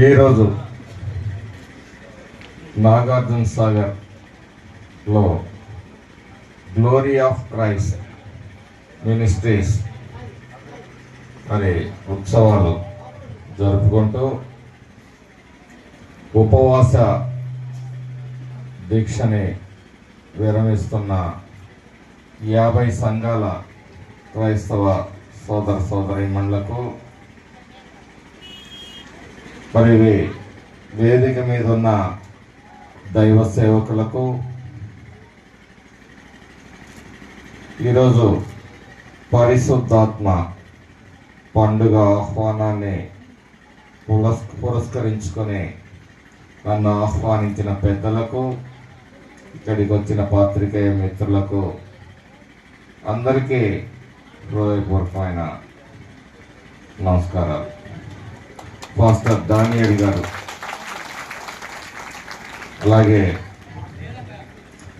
ఈరోజు నాగార్జున సాగర్లో. Glory of Christ ministries. అనే ఉత్సవాలు జరుపుకుంటూ ఉపవాస దీక్షని విరమిస్తున్న యాభై సంఘాల క్రైస్తవ సోదర సోదరీమణులకు మరి వేదిక మీద ఉన్న దైవ సేవకులకు ఈరోజు పరిశుద్ధాత్మ పండుగ ఆహ్వానాన్ని పురస్ పురస్కరించుకొని నన్ను ఆహ్వానించిన పెద్దలకు ఇక్కడికి వచ్చిన పాత్రికేయ మిత్రులకు అందరికీ హృదయపూర్వకమైన నమస్కారాలు. పాస్టర్ దానియల్ గారు. అలాగే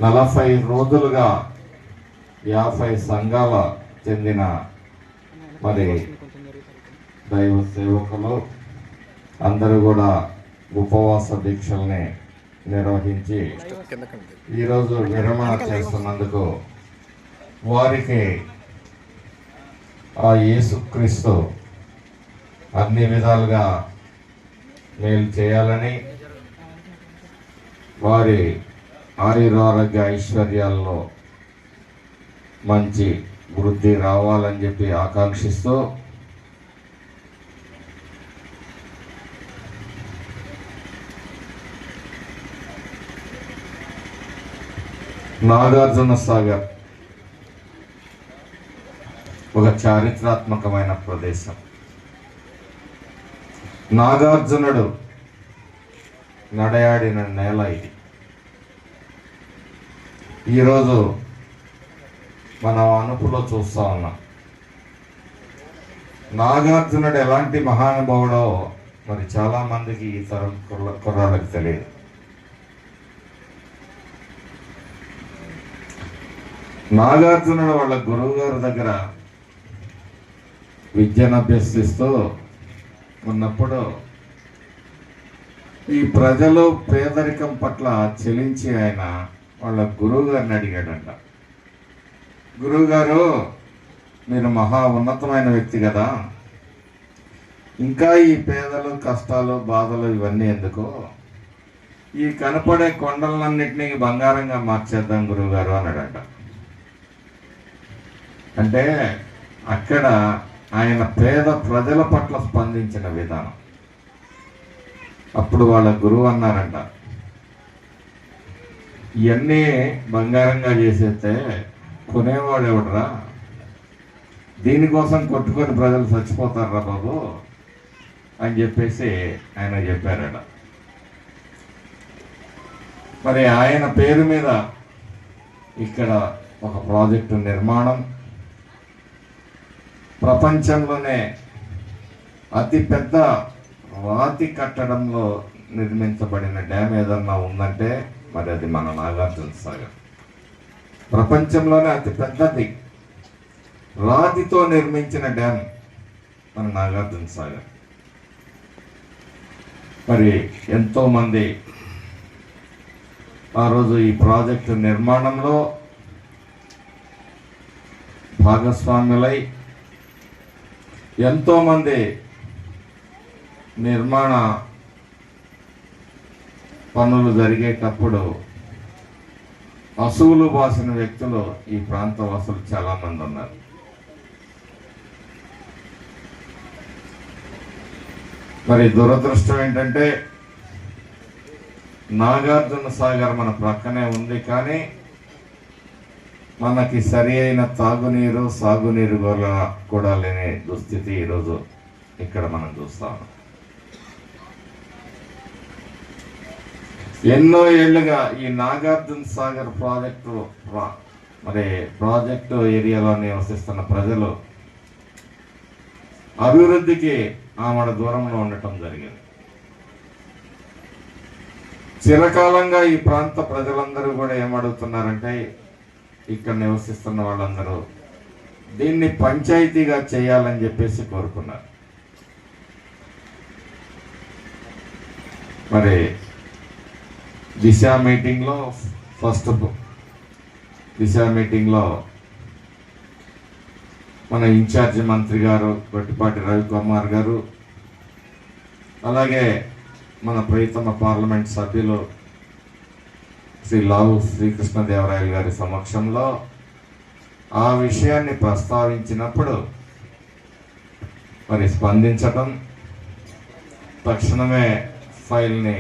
నలభై రోజులుగా యాభై సంఘాల చెందిన మరి దైవ సేవకులు అందరూ కూడా ఉపవాస దీక్షల్ని నిర్వహించి ఈరోజు విరమణ చేస్తున్నందుకు వారికి ఆ యేసుక్రీస్తు అన్ని విధాలుగా మేలు చేయాలని వారి ఆరోగ్య ఐశ్వర్యాల్లో మంచి వృద్ధి రావాలని చెప్పి ఆకాంక్షిస్తూ నాగార్జున సాగర్ ఒక చారిత్రాత్మకమైన ప్రదేశం. నాగార్జునుడు నడయాడిన నేల ఇది. ఈరోజు మనం అనుపులో చూస్తా ఉన్నాం. నాగార్జునుడు ఎలాంటి మహానుభావుడో మరి చాలా మందికి ఈ తరం కుర్ర కుర్రాళ్ళకి తెలియదు. నాగార్జునుడు వాళ్ళ గురువు గారి దగ్గర విద్యను అభ్యసిస్తూ ఉన్నప్పుడు ఈ ప్రజలు పేదరికం పట్ల చెలించి ఆయన వాళ్ళ గురువు గారిని అడిగాడంట. గురువు గారు మీరు మహా ఉన్నతమైన వ్యక్తి కదా. ఇంకా ఈ పేదలు కష్టాలు బాధలు ఇవన్నీ ఎందుకు? ఈ కనపడే కొండలన్నింటినీ బంగారంగా మార్చేద్దాం గురువుగారు అన్నాడంట. అంటే అక్కడ ఆయన పేద ప్రజల పట్ల స్పందించిన విధానం. అప్పుడు వాళ్ళ గురువు అన్నారంట ఇవన్నీ బంగారంగా చేసేస్తే కొనేవాడు ఎవడరా? దీనికోసం కొట్టుకొని ప్రజలు చచ్చిపోతారా బాబు? అని చెప్పేసి ఆయన చెప్పారట. మరి ఆయన పేరు మీద ఇక్కడ ఒక ప్రాజెక్టు నిర్మాణం ప్రపంచంలోనే అతి పెద్ద రాతి కట్టడంలో నిర్మించబడిన డ్యామ్ ఏదన్నా ఉందంటే మరి అది మన నాగార్జున సాగర్. ప్రపంచంలోనే అతి పెద్దది రాతితో నిర్మించిన డ్యామ్ మన నాగార్జున సాగర్. మరి ఎంతోమంది ఆ రోజు ఈ ప్రాజెక్టు నిర్మాణంలో భాగస్వాములై ఎంతోమంది నిర్మాణ పనులు జరిగేటప్పుడు అసువులు బాసిన వ్యక్తులు ఈ ప్రాంత వాసులు చాలా మంది ఉన్నారు. మరి దురదృష్టం ఏంటంటే నాగార్జున సాగర్ మన ప్రక్కనే ఉంది కానీ మనకి సరి అయిన తాగునీరు సాగునీరు కూడా కూడా లేని దుస్థితి ఈరోజు ఇక్కడ మనం చూస్తాం ఎన్నో ఏళ్ళుగా ఈ నాగార్జున సాగర్ ప్రాజెక్టు ప్రా- మరి ప్రాజెక్టు ఏరియాలో నివసిస్తున్న ప్రజలు అభివృద్ధికి ఆమెడ దూరంలో ఉండటం జరిగింది. చిరకాలంగా ఈ ప్రాంత ప్రజలందరూ కూడా ఏమడుగుతున్నారంటే ఇక్కడ నివసిస్తున్న వాళ్ళందరూ దీన్ని పంచాయతీగా చేయాలని చెప్పేసి కోరుకున్నారు. మరి దిశ మీటింగ్లో ఫస్ట్ దిశ మీటింగ్లో మన ఇన్ఛార్జ్ మంత్రి గారు గొట్టిపాటి రవికుమార్ గారు అలాగే మన ప్రియతమ పార్లమెంట్ సభ్యులు శ్రీ లావు శ్రీకృష్ణదేవరాయలు గారి సమక్షంలో ఆ విషయాన్ని ప్రస్తావించినప్పుడు మరి స్పందించటం తక్షణమే ఫైల్ని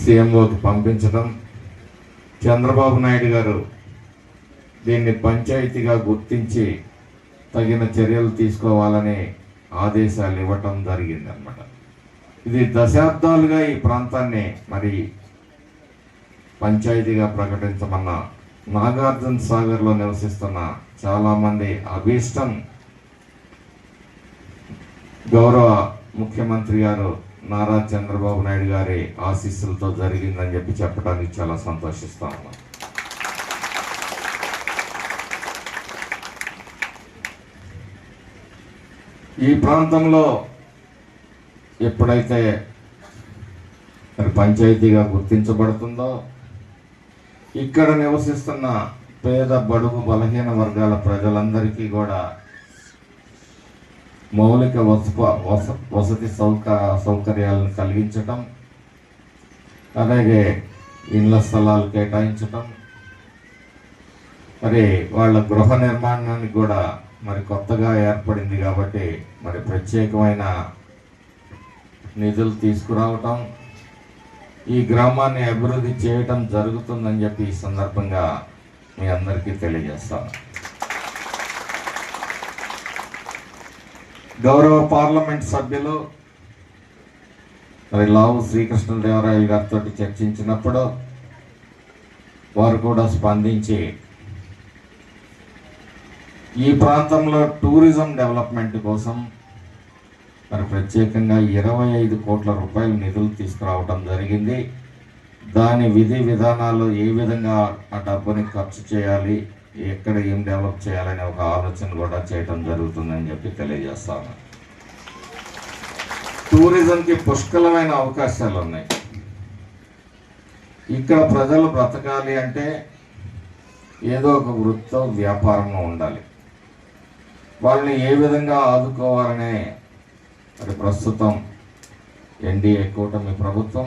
సీఎంఓకి పంపించడం చంద్రబాబు నాయుడు గారు దీన్ని పంచాయతీగా గుర్తించి తగిన చర్యలు తీసుకోవాలని ఆదేశాలు ఇవ్వటం జరిగిందనమాట ఇది దశాబ్దాలుగా ఈ ప్రాంతాన్ని మరి పంచాయతీగా ప్రకటించమన్న నాగార్జున సాగర్లో నివసిస్తున్న చాలామంది అభీష్టం గౌరవ ముఖ్యమంత్రి గారు నారా చంద్రబాబు నాయుడు గారి ఆశీస్సులతో జరిగిందని చెప్పి చెప్పడానికి చాలా సంతోషిస్తా ఉన్నాం. ఈ ప్రాంతంలో ఎప్పుడైతే మరి పంచాయతీగా గుర్తించబడుతుందో ఇక్కడ నివసిస్తున్న పేద బడుగు బలహీన వర్గాల ప్రజలందరికీ కూడా మౌలిక వసప వస వసతి సౌక సౌకర్యాలను కలిగించటం అలాగే ఇళ్ళ స్థలాలు కేటాయించటం మరి వాళ్ళ గృహ నిర్మాణానికి కూడా మరి కొత్తగా ఏర్పడింది కాబట్టి మరి ప్రత్యేకమైన నిధులు తీసుకురావటం ఈ గ్రామాన్ని అభివృద్ధి చేయటం జరుగుతుందని చెప్పి ఈ సందర్భంగా మీ అందరికీ తెలియజేస్తాను. గౌరవ పార్లమెంట్ సభ్యులు మరి లావు శ్రీకృష్ణదేవరాయలు గారితో చర్చించినప్పుడు వారు కూడా స్పందించి ఈ ప్రాంతంలో టూరిజం డెవలప్మెంట్ కోసం మరి ప్రత్యేకంగా ఇరవై ఐదు కోట్ల రూపాయలు నిధులు తీసుకురావటం జరిగింది. దాని విధి విధానాలు ఏ విధంగా ఆ డబ్బుని ఖర్చు చేయాలి ఎక్కడ ఏం డెవలప్ చేయాలనే ఒక ఆలోచన కూడా చేయటం జరుగుతుందని చెప్పి తెలియజేస్తాను. టూరిజంకి పుష్కలమైన అవకాశాలు ఉన్నాయి. ఇక్కడ ప్రజలు బ్రతకాలి అంటే ఏదో ఒక వృత్తో వ్యాపారంలో ఉండాలి. వాళ్ళని ఏ విధంగా ఆదుకోవాలనే మరి ప్రస్తుతం ఎన్డీఏ కూటమి ప్రభుత్వం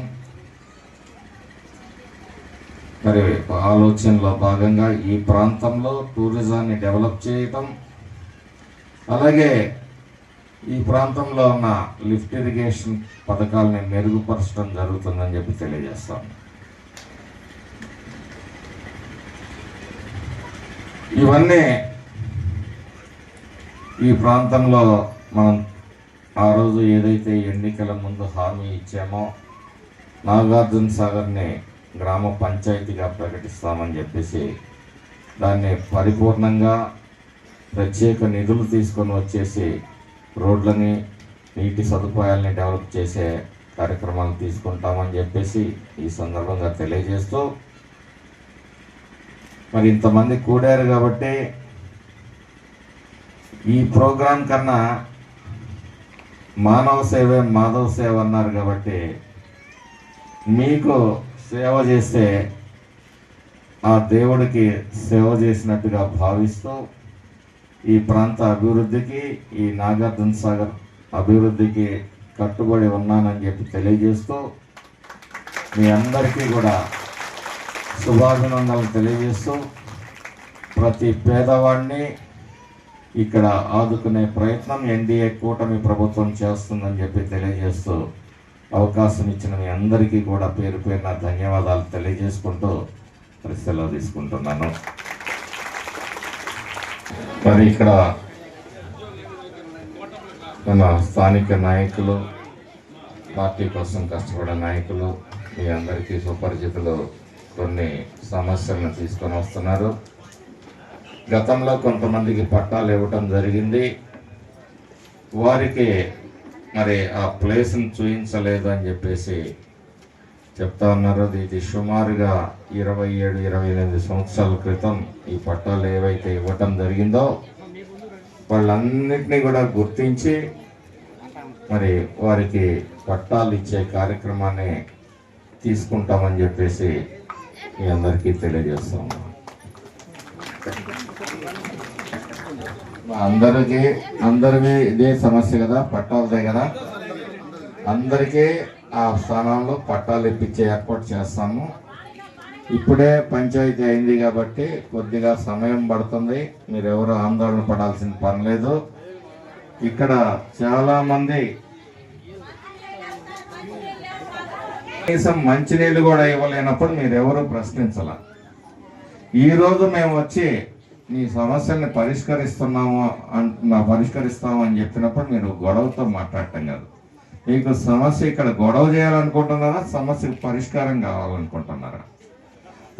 మరి ఆలోచనలో భాగంగా ఈ ప్రాంతంలో టూరిజాన్ని డెవలప్ చేయటం అలాగే ఈ ప్రాంతంలో ఉన్న లిఫ్ట్ ఇరిగేషన్ పథకాలని మెరుగుపరచడం జరుగుతుందని చెప్పి తెలియజేస్తాను ఇవన్నీ ఈ ప్రాంతంలో మనం ఆ రోజు ఏదైతే ఎన్నికల ముందు హామీ ఇచ్చామో నాగార్జున సాగర్ని గ్రామ పంచాయతీగా ప్రకటిస్తామని చెప్పేసి దాన్ని పరిపూర్ణంగా ప్రత్యేక నిధులు తీసుకొని వచ్చేసి రోడ్లని నీటి సదుపాయాలని డెవలప్ చేసే కార్యక్రమాలు తీసుకుంటామని చెప్పేసి ఈ సందర్భంగా తెలియజేస్తూ మరి ఇంతమంది కూడారు కాబట్టి ఈ ప్రోగ్రాం కన్నా మానవ సేవే మాధవ సేవ అన్నారు కాబట్టి మీకు సేవ చేస్తే ఆ దేవుడికి సేవ చేసినట్టుగా భావిస్తూ ఈ ప్రాంత అభివృద్ధికి ఈ నాగార్జున సాగర్ అభివృద్ధికి కట్టుబడి ఉన్నానని చెప్పి తెలియజేస్తూ మీ అందరికీ కూడా శుభాభినందనలు తెలియజేస్తూ ప్రతి పేదవాడిని ఇక్కడ ఆదుకునే ప్రయత్నం ఎన్డీఏ కూటమి ప్రభుత్వం చేస్తుందని చెప్పి తెలియజేస్తూ అవకాశం ఇచ్చిన మీ అందరికీ కూడా పేరు పేరున ధన్యవాదాలు తెలియజేసుకుంటూ మరి సెలవు తీసుకుంటున్నాను. మరి ఇక్కడ మన స్థానిక నాయకులు పార్టీ కోసం కష్టపడే నాయకులు మీ అందరికీ సుపరిచితులు కొన్ని సమస్యలను తీసుకొని వస్తున్నారు. గతంలో కొంతమందికి పట్టాలు ఇవ్వటం జరిగింది. వారికి మరి ఆ ప్లేస్ని చూపించలేదు అని చెప్పేసి చెప్తా ఉన్నారు. ఇది సుమారుగా ఇరవై ఏడు ఇరవై ఎనిమిది సంవత్సరాల క్రితం ఈ పట్టాలు ఏవైతే ఇవ్వటం జరిగిందో వాళ్ళన్నిటినీ కూడా గుర్తించి మరి వారికి పట్టాలు ఇచ్చే కార్యక్రమాన్ని తీసుకుంటామని చెప్పేసి మీ అందరికీ తెలియజేస్తాము అందరికీ అందరికీ ఇదే సమస్య కదా పట్టాలదే కదా. అందరికీ ఆ స్థానాల్లో పట్టాలు ఇప్పించే ఏర్పాటు చేస్తాము. ఇప్పుడే పంచాయతీ అయింది కాబట్టి కొద్దిగా సమయం పడుతుంది. మీరు ఎవరు ఆందోళన పడాల్సిన పని లేదు. ఇక్కడ చాలా మంది కనీసం మంచినీళ్ళు కూడా ఇవ్వలేనప్పుడు మీరెవరు ప్రశ్నించాల. ఈరోజు మేము వచ్చి మీ సమస్యల్ని పరిష్కరిస్తున్నాము అంటున్నా పరిష్కరిస్తాము అని చెప్పినప్పుడు మీరు గొడవతో మాట్లాడటం కాదు. మీకు సమస్య ఇక్కడ గొడవ చేయాలనుకుంటున్నారా? సమస్యకు పరిష్కారం కావాలనుకుంటున్నారా?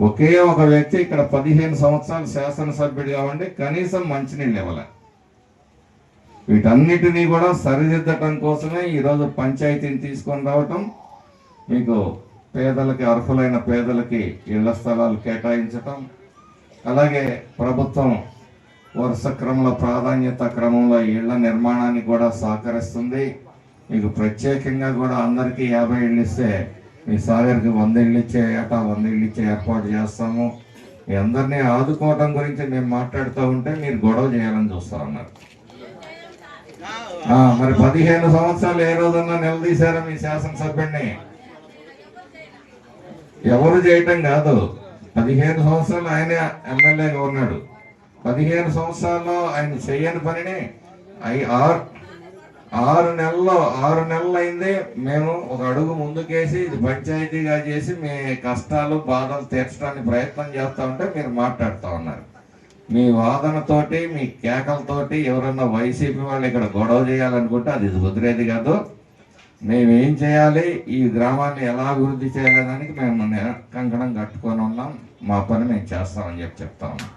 ఒకే ఒక వ్యక్తి ఇక్కడ పదిహేను సంవత్సరాలు శాసనసభ్యుడిగా ఉండి కనీసం మంచినీళ్ళు ఇవ్వలే. వీటన్నిటినీ కూడా సరిదిద్దటం కోసమే ఈరోజు పంచాయతీని తీసుకొని రావటం. మీకు పేదలకి అర్హులైన పేదలకి ఇళ్ళ స్థలాలు కేటాయించటం. అలాగే ప్రభుత్వం వరుస క్రమంలో ప్రాధాన్యత క్రమంలో ఇళ్ళ నిర్మాణానికి కూడా సహకరిస్తుంది. మీకు ప్రత్యేకంగా కూడా అందరికీ యాభై ఇళ్ళు ఇస్తే మీ సాగర్కి వంద ఇళ్ళు ఇచ్చే ఏటా వంద ఇళ్ళు ఇచ్చే ఏర్పాటు చేస్తాము. మీ అందరినీ ఆదుకోవటం గురించి మేము మాట్లాడుతూ ఉంటే మీరు గొడవ చేయాలని చూస్తా ఉన్నారు. మరి పదిహేను సంవత్సరాలు ఏ రోజున్నా నిలదీశారా మీ శాసనసభ్యుడిని ఎవరు చేయటం కాదు. పదిహేను సంవత్సరాలు ఆయన ఎమ్మెల్యేగా ఉన్నాడు. పదిహేను సంవత్సరాల్లో ఆయన చేయని పనిని ఐ- ఆరు ఆరు నెలల్లో ఆరు నెలలు అయింది మేము ఒక అడుగు ముందుకేసి ఇది పంచాయతీగా చేసి మీ కష్టాలు బాధలు తీర్చడానికి ప్రయత్నం చేస్తా ఉంటే మీరు మాట్లాడుతూ ఉన్నారు. మీ వాదనతోటి మీ కేకలతోటి ఎవరన్నా వైసీపీ వాళ్ళు ఇక్కడ గొడవ చేయాలనుకుంటే అది కుదిరేది కాదు. మేమేం చేయాలి? ఈ గ్రామాన్ని ఎలా అభివృద్ధి చేయాలనేదానికి మేము కంకణం కట్టుకొని ఉన్నాం. మా పని మేము చేస్తామని చెప్పి చెప్తా ఉన్నాం.